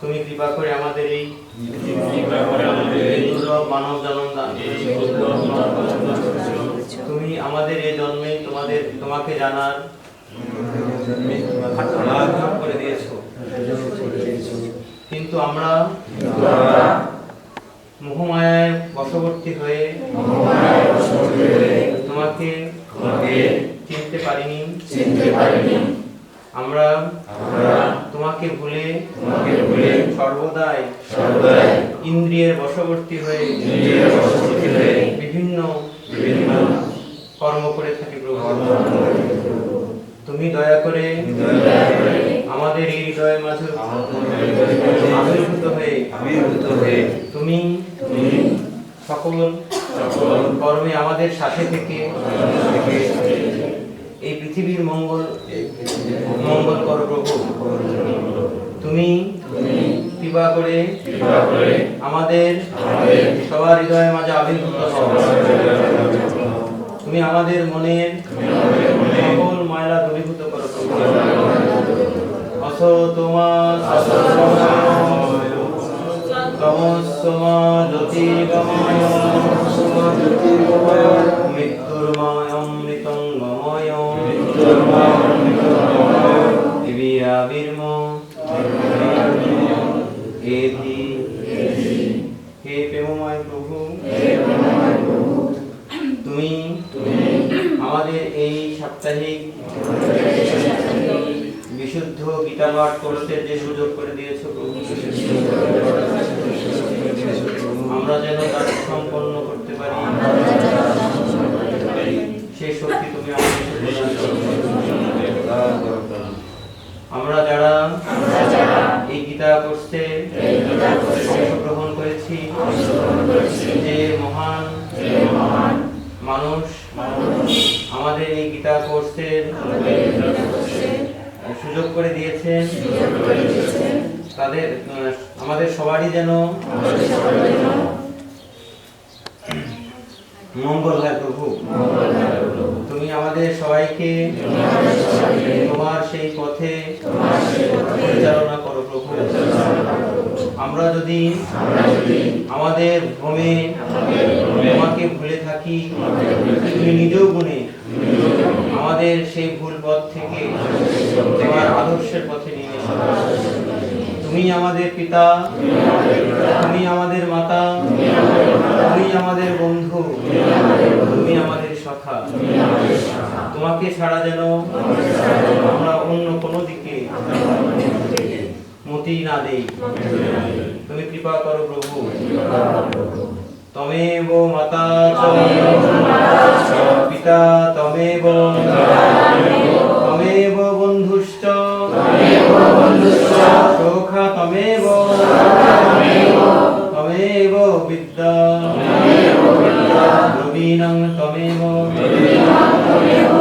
তুমি কৃপা করে আমাদের এই মানব জন্ম তুমি আমাদের এই জন্মে তোমাদের, তোমাকে জানার কিন্তু আমরা মোহমায়ার বশবর্তী হয়ে তোমাকে চিনতে পারিনি। চিনতে পারিনি। আমরা আমরা তোমাকে ভুলে তোমাকে ভুলে সর্বদাই সর্বদাই ইন্দ্রিয়ের বশবর্তী হয়ে ইন্দ্রিয়ের বশবর্তী হয়ে বিভিন্ন বিভিন্ন কর্ম করে থাকি প্রভু। তুমি দয়া করে আমাদের এই হৃদয়ের মাঝে আবির্ভূত হয়ে আবির্ভূত হয়ে তুমি সকল কর্মে আমাদের সাথে থেকে এই পৃথিবীর মঙ্গল মঙ্গল কর প্রভু। তুমি কৃপা করে আমাদের সবার হৃদয়ের মাঝে আবির্ভূত তুমি আমাদের মনের সকল ময়লা দূরীভূত করো প্রভু। অস তোমা তমসমা জ্যোতির্গময় মৃত্যুর্ময় অমৃতঙ্গময় দিবিরাবির্ম এধি হে প্রেমময় প্রভু তুমি আমাদের এই সাপ্তাহিক বিশুদ্ধ গীতা পাঠ করতে যে সুযোগ করে দিয়েছ আমরা যেন তার সম্পন্ন করতে পারি সেই শক্তি তুমি। আমরা যারা এই গীতা কোর্সে অংশগ্রহণ করেছি, যে মহান মানুষ আমাদের এই গীতা কোর্সের সুযোগ করে দিয়েছেন। তাদের আমাদের সবারই যেন মঙ্গল হয় প্রভু। তুমি আমাদের সবাইকে তোমার সেই পথে পরিচালনা করো প্রভু। আমরা যদি আমাদের ভ্রমে তোমাকে ভুলে থাকি তুমি নিজেও গুণে আমাদের সেই ভুল পথ থেকে তোমার আদর্শের পথে নিয়ে এসো। তুমি আমাদের পিতা, তুমি আমাদের মাতা, তুমি আমাদের বন্ধু, তুমি আমাদের সখা। তোমাকে ছাড়া যেন আমরা অন্য কোনো দিকে মতি না দেই। তুমি কৃপা করো প্রভু। তমেব মাতা তমেব তমেব বিদ্যা তমেব তমেব